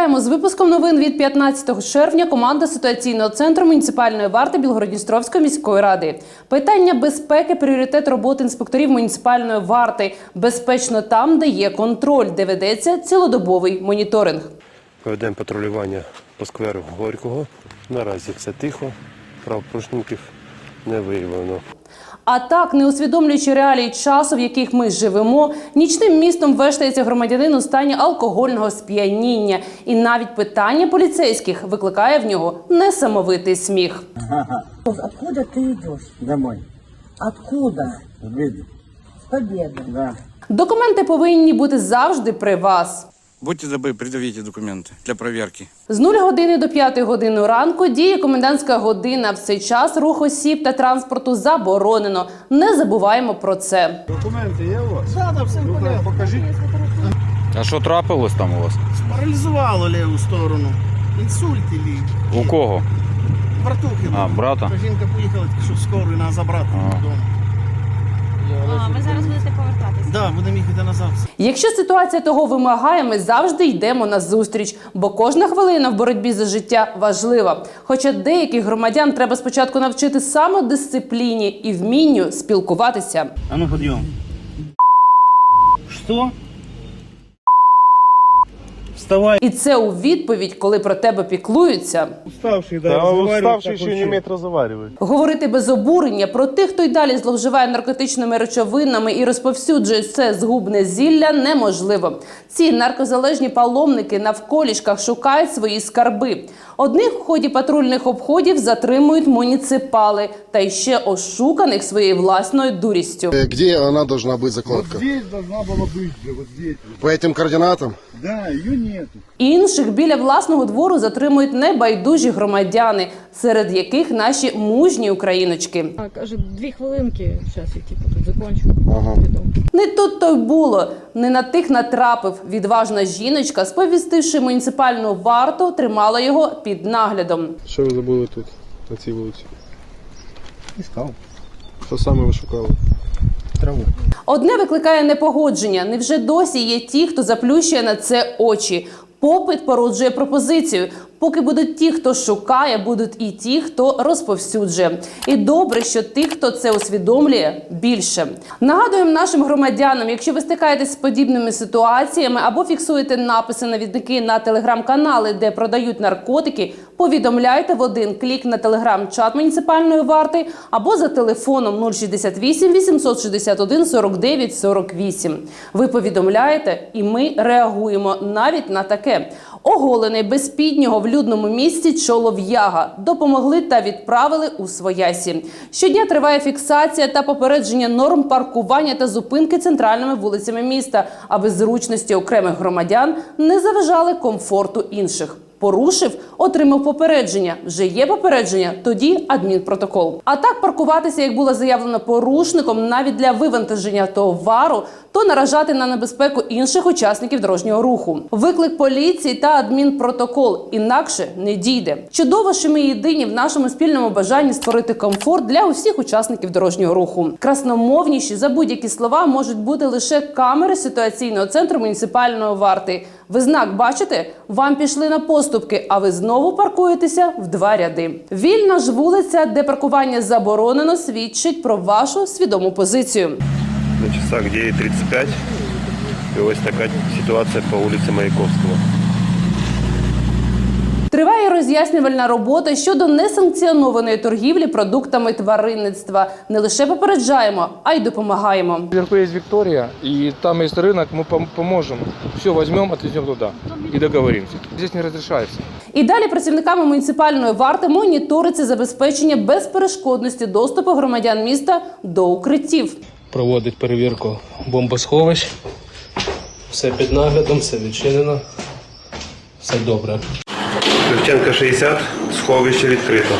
Вітаємо з випуском новин від 15 червня. Команда ситуаційного центру муніципальної варти Білгородністровської міської ради. Питання безпеки пріоритет роботи інспекторів муніципальної варти. Безпечно там, де є контроль, де ведеться цілодобовий моніторинг. Проведемо патрулювання по скверу Горького. Наразі все тихо, правопорушників не виявлено. А так, не усвідомлюючи реалії часу, в яких ми живемо, нічним містом вештається громадянин у стані алкогольного сп'яніння, і навіть питання поліцейських викликає в нього несамовитий сміх. Откуда ты идешь? Домой. Откуда? Видно. С. Да. Документи повинні бути завжди при вас. Будьте добры, предъявите документы для проверки. З 0 години до 5 години ранку діє комендантська година. В цей час рух осіб та транспорту заборонено. Не забуваємо про це. Документи є у вас? Да, да, все в порядку. Покажіть. А що трапилось там у вас? Паралізувало ліву сторону. Інсульт или У кого? братухи. А, брата? Жінка поїхала, тільки що в скору, нас забрати Ага. додому. Ви зараз будете повертатися. Да, будемо їхати назад. Якщо ситуація того вимагає, ми завжди йдемо на зустріч, бо кожна хвилина в боротьбі за життя важлива. Хоча деяких громадян треба спочатку навчити самодисципліні і вмінню спілкуватися. А ну підйом. Що? Вставай. І це у відповідь, коли про тебе піклуються. Уставший, да, Та разговаривать уставший так ще не вообще. вміє розмовляти. Говорити без обурення про тих, хто й далі зловживає наркотичними речовинами і розповсюджує це згубне зілля, неможливо. Ці наркозалежні паломники навколішках шукають свої скарби. Одних в ході патрульних обходів затримують муніципали, та й ще ошуканих своєю власною дурістю. Э, Где она должна быть Вот закладка? здесь должна была быть, же, вот здесь. По этим координатам? Да, ее нету. Інших біля власного двору затримують небайдужі громадяни, серед яких наші мужні україночки. А, каже, дві хвилинки, зараз я типу тут закончу. Ага. Не тут то й було. Не на тих натрапив. Відважна жіночка, сповістивши муніципальну варту, тримала його під наглядом. Що ви забули тут, на цій вулиці? Искал. Що саме ви шукали? Траву. Одне викликає непогодження. Невже досі є ті, хто заплющує на це очі? Попит породжує пропозицію. Поки будуть ті, хто шукає, будуть і ті, хто розповсюджує. І добре, що тих, хто це усвідомлює, більше. Нагадуємо нашим громадянам, якщо ви стикаєтесь з подібними ситуаціями або фіксуєте написи навідники на телеграм-канали, де продають наркотики, повідомляйте в один клік на телеграм-чат муніципальної варти або за телефоном 068 861 49 48. Ви повідомляєте, і ми реагуємо навіть на таке. Оголений без спіднього в людному місці чолов'яга допомогли та відправили у своясі. Щодня триває фіксація та попередження норм паркування та зупинки центральними вулицями міста, аби зручності окремих громадян не заважали комфорту інших. Порушив, отримав попередження. Вже є попередження, тоді адмінпротокол. А так паркуватися, як було заявлено порушником, навіть для вивантаження товару, то наражати на небезпеку інших учасників дорожнього руху. Виклик поліції та адмінпротокол інакше не дійде. Чудово, що ми єдині в нашому спільному бажанні створити комфорт для усіх учасників дорожнього руху. Красномовніші за будь-які слова можуть бути лише камери ситуаційного центру муніципальної варти. Ви знак бачите? Вам пішли на поступки, а ви знову паркуєтеся в два ряди. Вільна ж вулиця, де паркування заборонено, свідчить про вашу свідому позицію. На часах 9.35. І ось така ситуація по вулиці Маяковського. Триває роз'яснювальна робота щодо несанкціонованої торгівлі продуктами тваринництва. Не лише попереджаємо, а й допомагаємо. Вверху є Вікторія, і там є ринок, ми пом- поможемо. Все візьмемо, відвеземо туди і договоримося. Здесь не розрішається. І далі працівниками муніципальної варти моніториться забезпечення безперешкодності доступу громадян міста до укриттів. проводить перевірку бомбосховищ. Все під наглядом, все відчинено, все добре. Шевченка 60, сховище відкрито.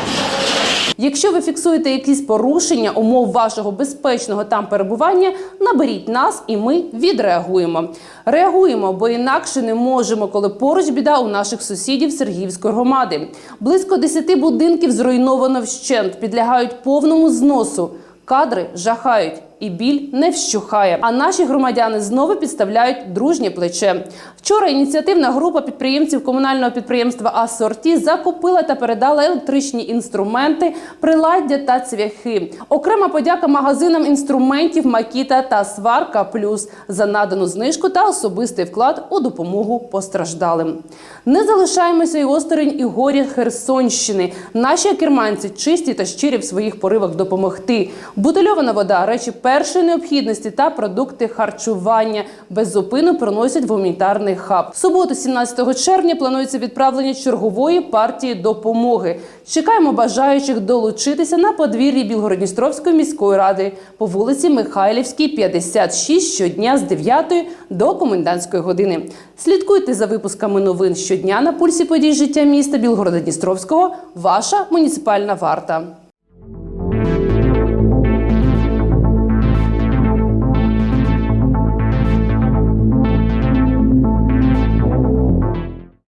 Якщо ви фіксуєте якісь порушення умов вашого безпечного там перебування, наберіть нас і ми відреагуємо. Реагуємо, бо інакше не можемо, коли поруч біда у наших сусідів Сергіївської громади. Близько 10 будинків зруйновано вщент, підлягають повному зносу. Кадри жахають. І біль не вщухає. А наші громадяни знову підставляють дружнє плече. Вчора ініціативна група підприємців комунального підприємства Асорті закупила та передала електричні інструменти, приладдя та цвяхи. Окрема подяка магазинам інструментів Макіта та Сварка Плюс за надану знижку та особистий вклад у допомогу постраждалим. Не залишаємося й осторонь і горі Херсонщини. Наші керманці чисті та щирі в своїх поривах допомогти. Бутильована вода, речі першої необхідності та продукти харчування без зупину приносять в гуманітарний хаб. В суботу, 17 червня, планується відправлення чергової партії допомоги. Чекаємо бажаючих долучитися на подвір'ї Білгородністровської міської ради по вулиці Михайлівській, 56 щодня з 9 до комендантської години. Слідкуйте за випусками новин щодня на пульсі подій життя міста Білгорода Дністровського. Ваша муніципальна варта.